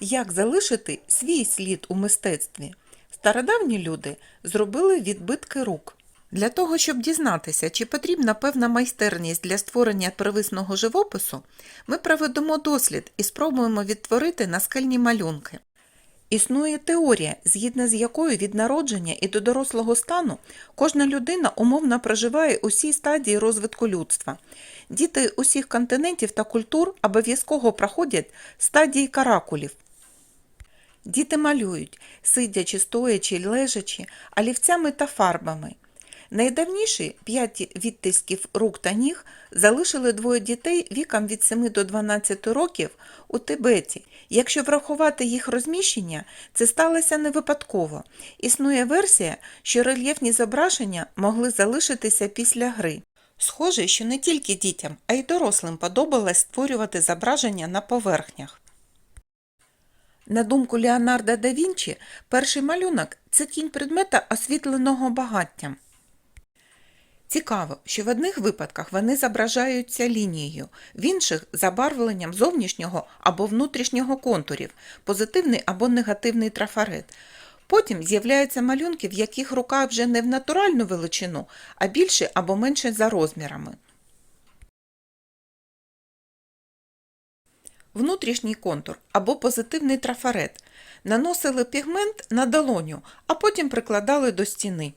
Як залишити свій слід у мистецтві? Стародавні люди зробили відбитки рук. Для того, щоб дізнатися, чи потрібна певна майстерність для створення первисного живопису, ми проведемо дослід і спробуємо відтворити наскельні малюнки. Існує теорія, згідно з якою від народження і до дорослого стану кожна людина умовно проживає усі стадії розвитку людства. Діти усіх континентів та культур обов'язково проходять стадії каракулів. Діти малюють, сидячи, стоячи, лежачи, олівцями та фарбами. Найдавніші п'ять відтисків рук та ніг залишили двоє дітей віком від 7 до 12 років у Тибеті. Якщо врахувати їх розміщення, це сталося не випадково. Існує версія, що рельєфні зображення могли залишитися після гри. Схоже, що не тільки дітям, а й дорослим подобалось створювати зображення на поверхнях. На думку Леонардо да Вінчі, перший малюнок це тінь предмета, освітленого багаттям. Цікаво, що в одних випадках вони зображаються лінією, в інших забарвленням зовнішнього або внутрішнього контурів, позитивний або негативний трафарет. Потім з'являються малюнки, в яких рука вже не в натуральну величину, а більше або менше за розмірами. Внутрішній контур або позитивний трафарет. Наносили пігмент на долоню, а потім прикладали до стіни.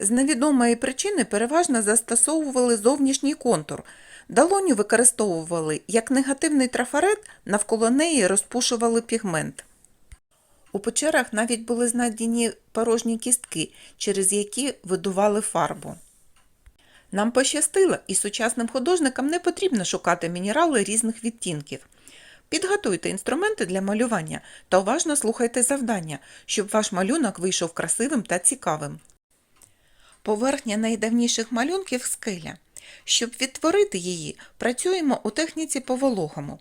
З невідомої причини переважно застосовували зовнішній контур. Долоню використовували як негативний трафарет, навколо неї розпушували пігмент. У печерах навіть були знайдені порожні кістки, через які видували фарбу. Нам пощастило, і сучасним художникам не потрібно шукати мінерали різних відтінків. Підготуйте інструменти для малювання та уважно слухайте завдання, щоб ваш малюнок вийшов красивим та цікавим. Поверхня найдавніших малюнків скеля. Щоб відтворити її, працюємо у техніці по вологому.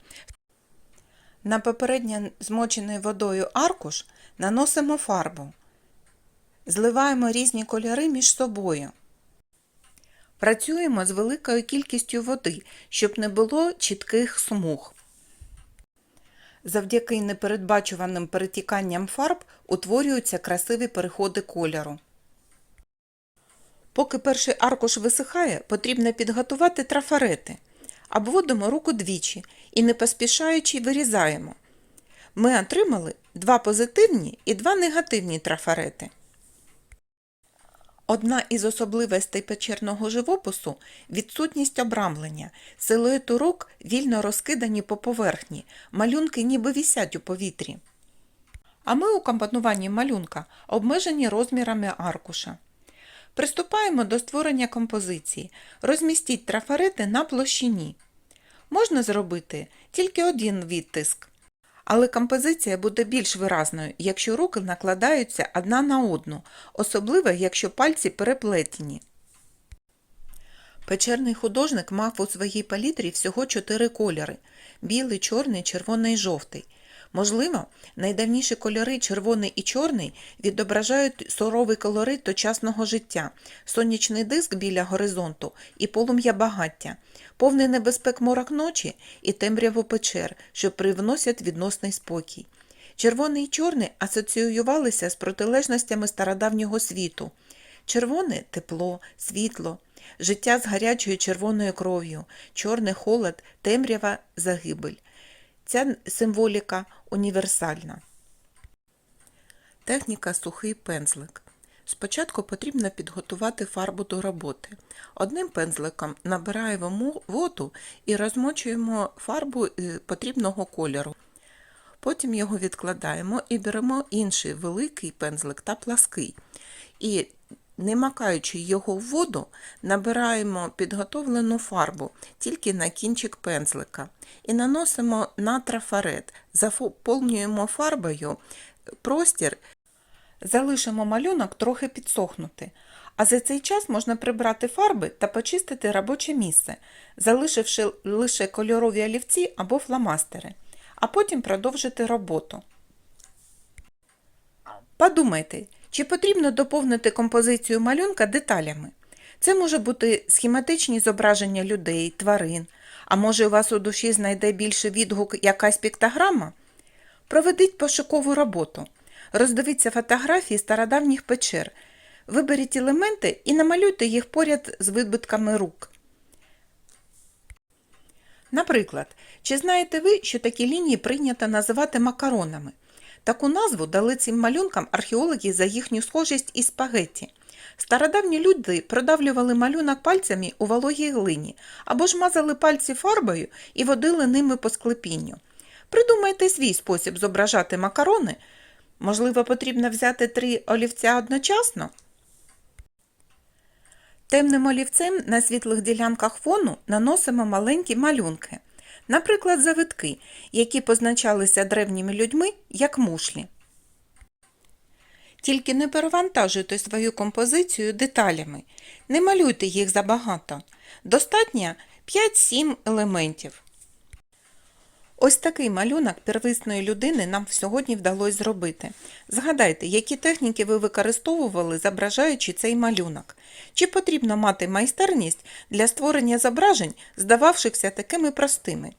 На попередньо змочений водою аркуш наносимо фарбу. Зливаємо різні кольори між собою. Працюємо з великою кількістю води, щоб не було чітких смуг. Завдяки непередбачуваним перетіканням фарб утворюються красиві переходи кольору. Поки перший аркуш висихає, потрібно підготувати трафарети. Обводимо руку двічі і не поспішаючи вирізаємо. Ми отримали два позитивні і два негативні трафарети. Одна із особливостей печерного живопису – відсутність обрамлення. Силуети рук вільно розкидані по поверхні, малюнки ніби вісять у повітрі. А ми у компонуванні малюнка обмежені розмірами аркуша. Приступаємо до створення композиції. Розмістіть трафарети на площині. Можна зробити тільки один відтиск. Але композиція буде більш виразною, якщо руки накладаються одна на одну, особливо якщо пальці переплетені. Печерний художник мав у своїй палітрі всього чотири кольори білий, чорний, червоний і жовтий. Можливо, найдавніші кольори червоний і чорний відображають суровий колорит точасного життя, сонячний диск біля горизонту і полум'я багаття, повний небезпек морок ночі і темряву печер, що привносять відносний спокій. Червоний і чорний асоціювалися з протилежностями стародавнього світу. Червоне тепло, світло, життя з гарячою червоною кров'ю, чорний холод, темрява, загибель. Ця символіка універсальна. Техніка сухий пензлик. Спочатку потрібно підготувати фарбу до роботи. Одним пензликом набираємо воду і розмочуємо фарбу е, потрібного кольору. Потім його відкладаємо і беремо інший великий пензлик та плаский. І не макаючи його в воду, набираємо підготовлену фарбу тільки на кінчик пензлика і наносимо на трафарет, заповнюємо фарбою простір, залишимо малюнок трохи підсохнути. А за цей час можна прибрати фарби та почистити робоче місце, залишивши лише кольорові олівці або фломастери, а потім продовжити роботу. Подумайте, чи потрібно доповнити композицію малюнка деталями? Це може бути схематичні зображення людей, тварин, а може у вас у душі знайде більше відгук якась піктограма? Проведіть пошукову роботу. Роздивіться фотографії стародавніх печер. Виберіть елементи і намалюйте їх поряд з видбитками рук. Наприклад, чи знаєте ви, що такі лінії прийнято називати макаронами? Таку назву дали цим малюнкам археологи за їхню схожість із спагетті. Стародавні люди продавлювали малюнок пальцями у вологій глині або ж мазали пальці фарбою і водили ними по склепінню. Придумайте свій спосіб зображати макарони. Можливо, потрібно взяти три олівця одночасно? Темним олівцем на світлих ділянках фону наносимо маленькі малюнки, наприклад, завитки, які позначалися древніми людьми як мушлі. Тільки не перевантажуйте свою композицію деталями, не малюйте їх забагато. Достатньо 5-7 елементів. Ось такий малюнок первисної людини нам сьогодні вдалося зробити. Згадайте, які техніки ви використовували, зображаючи цей малюнок. Чи потрібно мати майстерність для створення зображень, здававшихся такими простими?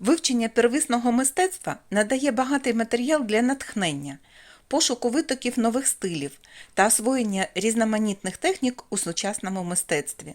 Вивчення первисного мистецтва надає багатий матеріал для натхнення, пошуку витоків нових стилів та освоєння різноманітних технік у сучасному мистецтві.